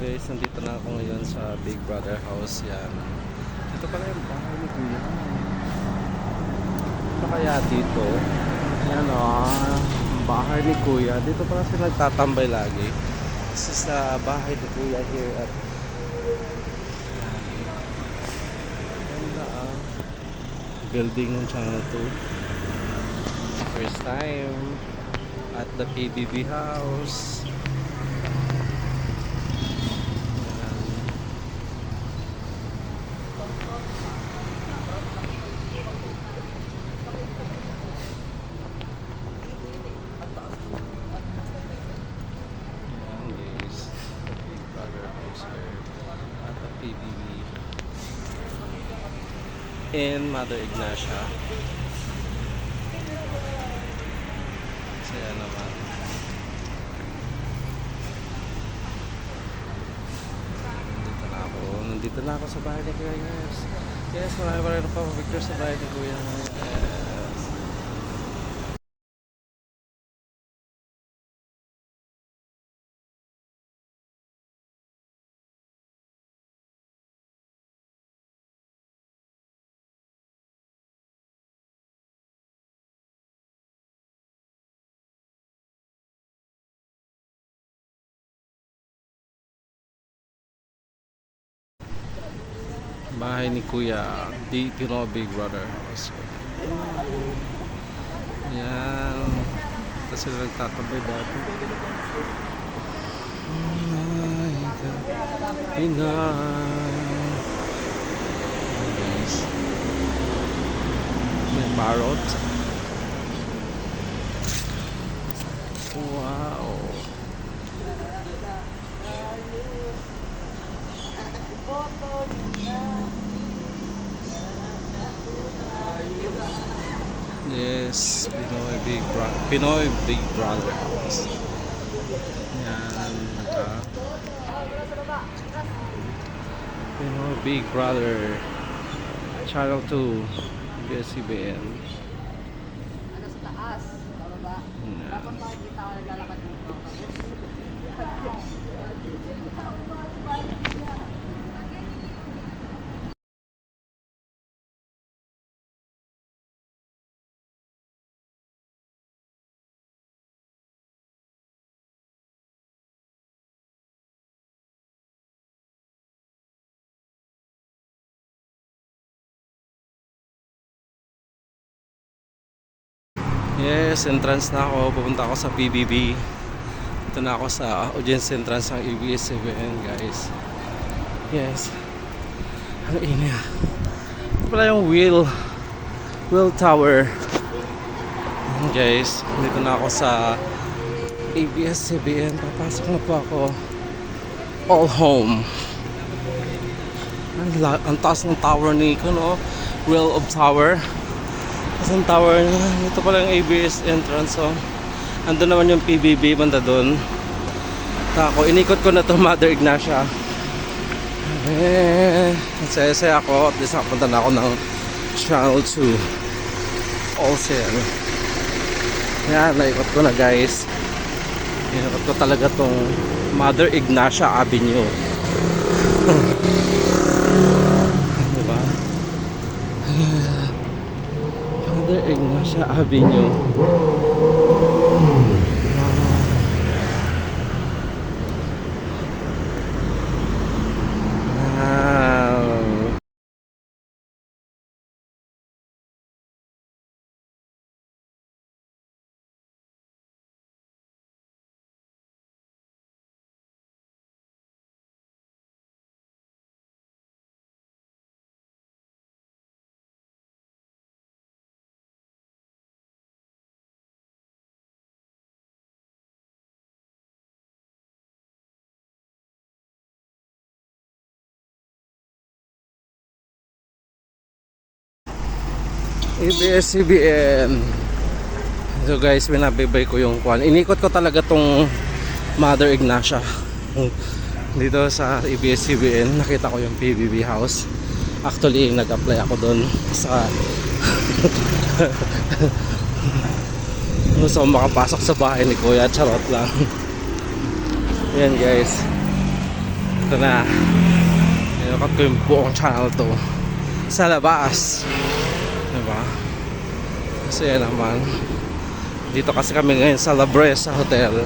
guys, nandito na ako ngayon sa Big Brother house yan. Dito pala yung bahay ni Kuya. Ito kaya dito. Yan o, bahay ni Kuya. Dito pala sila nagtatambay lagi. This is the bahay ni Kuya here at Ganda ah. Building ng Channel 2. First time at the PBB house. Ayan. Ayan, guys. The Big Brother house here at the PBB. In Mother Ignacia. Saya naman. Nandito na ako. Nandito na ako sa bahay ni Kuya Yes. Yes, marami pa rin pa picture sa bahay ni Kuya. Yes. Bahay ni Kuya. Di Pinoy Big Brother House. Yan. Ito sila nagtatabay dati. Pinay. Guys. May parrot. Wow. Yes, Pinoy Big Brother. Pinoy Big Brother House. Yan, naka. Pinoy Big Brother. Channel 2. BSCBN. Ano sa taas? Bababa. Yan. Dapat makikita ko naglalakad dito. Yes, entrance na ako. Pupunta ako sa PBB. Ito na ako sa audience entrance ng ABS-CBN, guys. Yes. Ang ina. Ito pala yung wheel. Wheel tower. Guys. Dito na ako sa ABS-CBN. Papasok na po ako. All home. Ang, ang taas ng tower ni no? Wheel of Tower. Tapos ang tower ito pala yung ABS entrance oh. Ando naman yung PBB banda doon. Ako, inikot ko na to Mother Ignacia. Eh, saya-saya ako at least nakapunta na ako ng Channel 2. Also yan. Yan, naikot ko na guys. Inikot ko talaga tong Mother Ignacia Avenue. Ignacia Avenue. ABS-CBN So guys, binabibay ko yung kwan Inikot ko talaga tong Mother Ignacia Dito sa ABS-CBN Nakita ko yung PBB house Actually, nag-apply ako doon Sa Gusto ko makapasok sa bahay ni Kuya Charot lang Yan guys Ito na. Nilakat ko yung buong channel to. Sa labas. Diba? Kasi naman. Dito kasi kami ngayon sa La Bresa Hotel.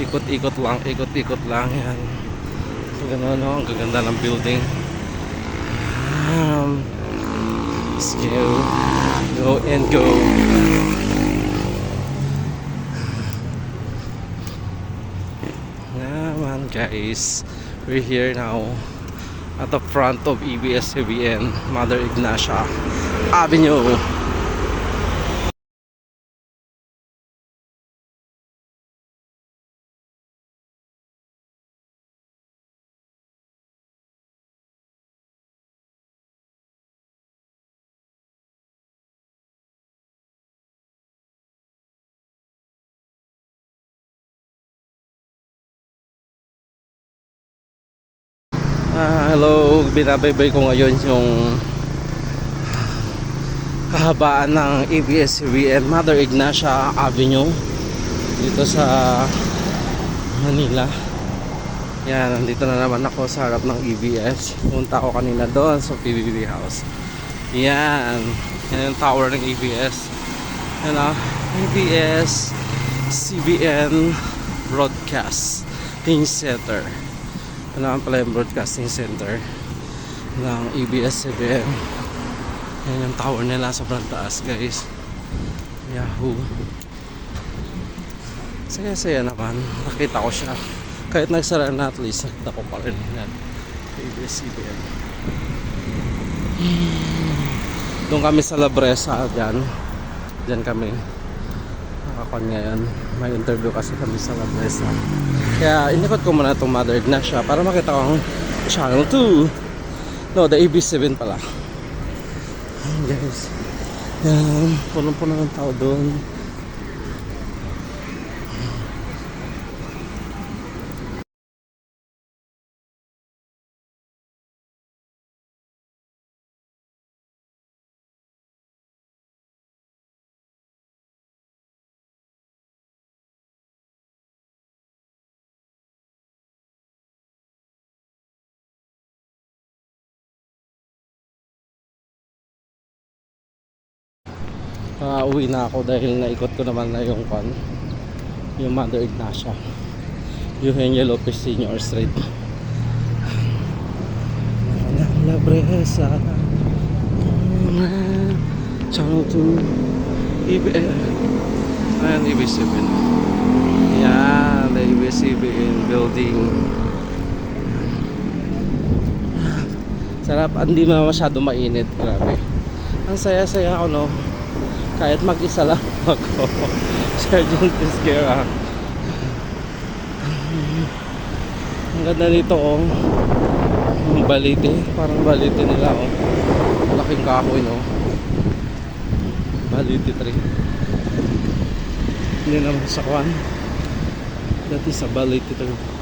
Ikot-ikot lang, ikot-ikot lang yan. Ganun, no? Ang gaganda ng building. Um, let's go. Go and go. Guys, we're here now at the front of EBS-CBN Mother Ignacia Avenue. Binabaybay ko ngayon yung kahabaan ng ABS-CBN Mother Ignacia Avenue dito sa Manila. Yan, nandito na naman ako sa harap ng EBS. Punta ako kanina doon sa PBB House. Yan, yan yung tower ng ABS. Yan ah, ABS CBN Broadcasting Center. Ano pala yung broadcasting center ng E ABS-CBN. Yan yung tower nila sobrang taas guys. Yahoo. Saya-saya naman. Nakita ko siya. Kahit nagsara na at least nakita ko pa rin yan. ABS-CBN. Doon kami sa Labresa dyan. Dyan kami. Nakakon ngayon. May interview kasi kami sa Labresa. Kaya inikot ko muna itong Mother Ignacia para makita ko ang channel 2. No, the AB7 pala. Ayan guys. Yan. Punong-puno ng tao doon. Ah, uwi na ako dahil naikot ko naman na yung kwan. Yung Mother Ignacia. Eugenio Lopez Senior Street. Walang labresa Channel 2 EBN Ayan, EB7 Yan, the EB7 building. Sarap, hindi na masyado mainit. Grabe. Ang saya-saya ako no kahit mag-isa lang ako. Sergeant Pisquera. Ang ganda nito oh. Ang balite. Parang balite nila oh. Malaking kahoy no. Balite tree. Hindi naman sa kwan. Dati sa balite tree.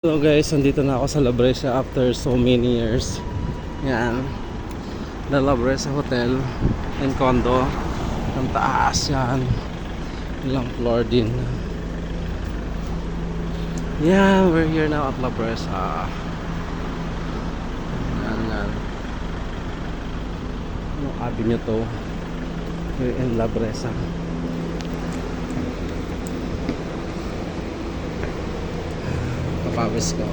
Hello guys, nandito na ako sa La Brescia after so many years. Yan. The La Brescia Hotel and condo. Ang taas yan. Ilang floor din. Yan, we're here now at La Brescia. Yan, yan. Anong avenue to? We're in La Brescia. Papawis ko.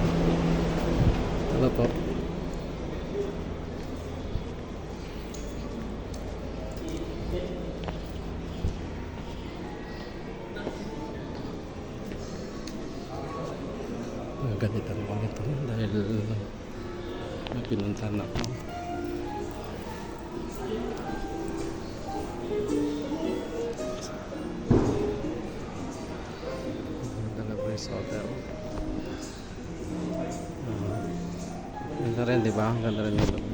Ano po? Nagalitan ko nito dahil may pinuntahan ako. Di ba? Ganda rin yung